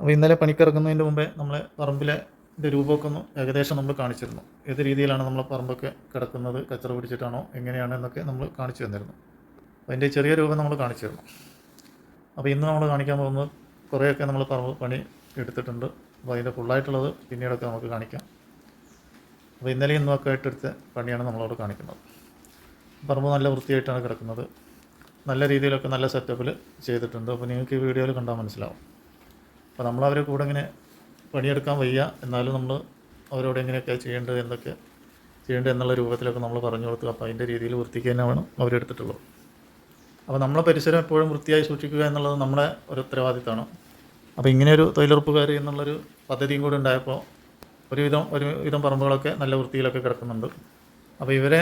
അപ്പോൾ ഇന്നലെ പണിക്കിറങ്ങുന്നതിന്റെ മുമ്പേ നമ്മൾ പറമ്പിലെ ഇതിന്റെ രൂപമൊക്കെ ഒന്ന് ഏകദേശം നമ്മൾ കാണിച്ചിരുന്നു. ഏത് രീതിയിലാണ് നമ്മൾ പറമ്പൊക്കെ കിടക്കുന്നത് കച്ചറ പിടിച്ചിട്ടാണോ എങ്ങനെയാണ് എന്നൊക്കെ നമ്മൾ കാണിച്ചു തന്നിരുന്നു. അപ്പോൾ അതിന്റെ ചെറിയ രൂപം നമ്മൾ കാണിച്ചിരുന്നു അപ്പോൾ ഇന്ന് നമ്മൾ കാണിക്കാൻ പോകുന്നത് കുറേയൊക്കെ നമ്മൾ പറമ്പ് പണി എടുത്തിട്ടുണ്ട്. അപ്പോൾ അതിന്റെ ഫുള്ളായിട്ടുള്ളത് പിന്നീടൊക്കെ നമുക്ക് കാണിക്കാം. അപ്പോൾ ഇന്നലെ ഇന്നുമൊക്കെ ആയിട്ട് എടുത്ത പണിയാണ് നമ്മളോട് കാണിക്കുന്നത്. പറമ്പ് നല്ല വൃത്തിയായിട്ടാണ് കിടക്കുന്നത്. നല്ല രീതിയിലൊക്കെ നല്ല സെറ്റപ്പിൽ ചെയ്തിട്ടുണ്ട്. അപ്പോൾ നിങ്ങൾക്ക് ഈ വീഡിയോയിൽ കണ്ടാൽ മനസ്സിലാവും. അപ്പോൾ നമ്മൾ അവരെ കൂടെ ഇങ്ങനെ പണിയെടുക്കാൻ വയ്യ. എന്നാലും നമ്മൾ അവരോട് എങ്ങനെയൊക്കെ ചെയ്യേണ്ടത് എന്തൊക്കെ ചെയ്യേണ്ടത് എന്നുള്ള രൂപത്തിലൊക്കെ നമ്മൾ പറഞ്ഞു കൊടുത്തു അപ്പോൾ അതിന്റെ രീതിയിൽ വൃത്തിക്ക് തന്നെയാണ് അവരെടുത്തിട്ടുള്ളത് അപ്പോൾ നമ്മളെ പരിസരം എപ്പോഴും വൃത്തിയായി സൂക്ഷിക്കുക എന്നുള്ളത് നമ്മുടെ ഒരു ഉത്തരവാദിത്തമാണ്. അപ്പോൾ ഇങ്ങനെയൊരു തൊഴിലുറപ്പുകാർ എന്നുള്ളൊരു പദ്ധതിയും കൂടി ഉണ്ടായപ്പോൾ ഒരുവിധം ഒരു വിധം പറമ്പുകളൊക്കെ നല്ല വൃത്തിയിലൊക്കെ കിടക്കുന്നുണ്ട്. അപ്പോൾ ഇവരെ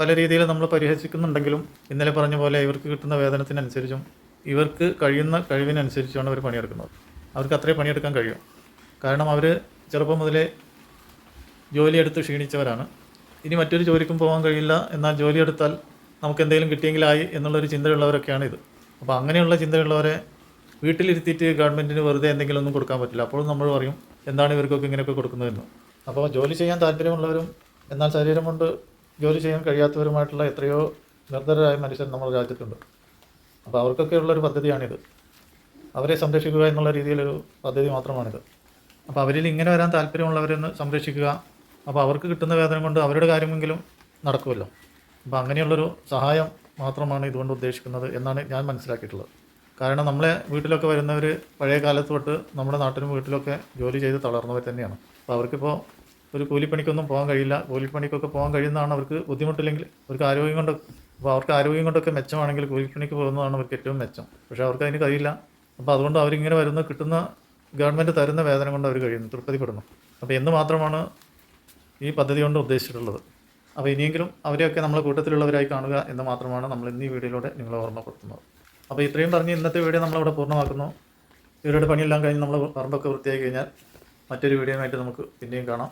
പല രീതിയിൽ നമ്മൾ പരിഹസിക്കുന്നുണ്ടെങ്കിലും ഇന്നലെ പറഞ്ഞ പോലെ ഇവർക്ക് കിട്ടുന്ന വേതനത്തിനനുസരിച്ചും ഇവർക്ക് കഴിയുന്ന കഴിവിനനുസരിച്ചുമാണ് അവർ പണിയെടുക്കുന്നത്. അവർക്ക് അത്രേ പണിയെടുക്കാൻ കഴിയും. കാരണം അവർ ചെറുപ്പം മുതലേ ജോലിയെടുത്ത് ക്ഷീണിച്ചവരാണ്. ഇനി മറ്റൊരു ജോലിക്കും പോകാൻ കഴിയില്ല എന്നാൽ ജോലിയെടുത്താൽ നമുക്ക് എന്തെങ്കിലും കിട്ടിയെങ്കിലായി എന്നുള്ളൊരു ചിന്തയുള്ളവരൊക്കെയാണ് ഇത് അപ്പോൾ അങ്ങനെയുള്ള ചിന്തയുള്ളവരെ വീട്ടിലിരുത്തിയിട്ട് ഗവൺമെന്റിന് വെറുതെ എന്തെങ്കിലും ഒന്നും കൊടുക്കാൻ പറ്റില്ല. അപ്പോൾ നമ്മൾ പറയും എന്താണ് ഇവർക്കൊക്കെ ഇങ്ങനെയൊക്കെ കൊടുക്കുന്നതെന്ന്? അപ്പോൾ ജോലി ചെയ്യാൻ താല്പര്യമുള്ളവരും എന്നാൽ ശരീരം കൊണ്ട് ജോലി ചെയ്യാൻ കഴിയാത്തവരുമായിട്ടുള്ള എത്രയോ നിർദ്ധരായ മനുഷ്യർ നമ്മുടെ രാജ്യത്തുണ്ട്. അപ്പോൾ അവർക്കൊക്കെ ഉള്ളൊരു പദ്ധതിയാണിത്. അവരെ സംരക്ഷിക്കുക എന്നുള്ള രീതിയിലൊരു പദ്ധതി മാത്രമാണിത്. അപ്പോൾ അവരിൽ ഇങ്ങനെ വരാൻ താല്പര്യമുള്ളവരെന്ന് സംരക്ഷിക്കുക. അപ്പോൾ അവർക്ക് കിട്ടുന്ന വേതനം കൊണ്ട് അവരുടെ കാര്യമെങ്കിലും നടക്കുമല്ലോ. അപ്പോൾ അങ്ങനെയുള്ളൊരു സഹായം മാത്രമാണ് ഇതുകൊണ്ട് ഉദ്ദേശിക്കുന്നത് എന്നാണ് ഞാൻ മനസ്സിലാക്കിയിട്ടുള്ളത്. കാരണം നമ്മളെ വീട്ടിലൊക്കെ വരുന്നവർ പഴയ കാലത്ത് തൊട്ട് നമ്മുടെ നാട്ടിലും വീട്ടിലൊക്കെ ജോലി ചെയ്ത് തളർന്നവർ തന്നെയാണ്. അപ്പോൾ അവർക്കിപ്പോൾ ഒരു കൂലിപ്പണിക്കൊന്നും പോകാൻ കഴിയില്ല. കൂലിപ്പണിക്കൊക്കെ പോകാൻ കഴിയുന്നതാണ് അവർക്ക് ബുദ്ധിമുട്ടില്ലെങ്കിൽ അവർക്ക് ആരോഗ്യം കൊണ്ട് അപ്പോൾ അവർക്ക് ആരോഗ്യം കൊണ്ടൊക്കെ മെച്ചമാണെങ്കിൽ കൂലിപ്പണിക്ക് പോകുന്നതാണ് അവർക്ക് ഏറ്റവും മെച്ചം. പക്ഷേ അവർക്ക് അതിന് കഴിയില്ല. അപ്പോൾ അതുകൊണ്ട് അവരിങ്ങനെ വരുന്ന കിട്ടുന്ന ഗവൺമെന്റ് തരുന്ന വേതനം കൊണ്ട് അവർ കഴിയുന്നു തൃപ്തിപ്പെടുന്നു. അപ്പോൾ എന്ന് മാത്രമാണ് ഈ പദ്ധതി കൊണ്ട് ഉദ്ദേശിച്ചിട്ടുള്ളത്. അപ്പോൾ ഇനിയെങ്കിലും അവരെയൊക്കെ നമ്മളെ കൂട്ടത്തിലുള്ളവരായി കാണുക എന്ന് മാത്രമാണ് നമ്മൾ ഇന്ന് ഈ വീഡിയോയിലൂടെ നിങ്ങളെ ഓർമ്മപ്പെടുത്തുന്നത്. അപ്പോൾ ഇത്രയും പറഞ്ഞ് ഇന്നത്തെ വീഡിയോ നമ്മളിവിടെ പൂർണമാക്കുന്നു. ഇവരുടെ പണിയെല്ലാം കഴിഞ്ഞ് നമ്മൾ പറമ്പൊക്കെ വൃത്തിയായി കഴിഞ്ഞാൽ മറ്റൊരു വീഡിയോയുമായിട്ട് നമുക്ക് പിന്നെയും കാണാം.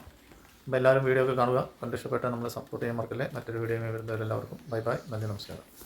അപ്പോൾ എല്ലാവരും വീഡിയോ ഒക്കെ കാണുക. കണ്ടിഷ്ടപ്പെട്ടാൽ നമ്മളെ സപ്പോർട്ട് ചെയ്യാൻ മറക്കല്ലേ. മറ്റൊരു വീഡിയോ വരുന്നവരെല്ലാവർക്കും ബൈ ബൈ. നന്ദി നമസ്കാരം.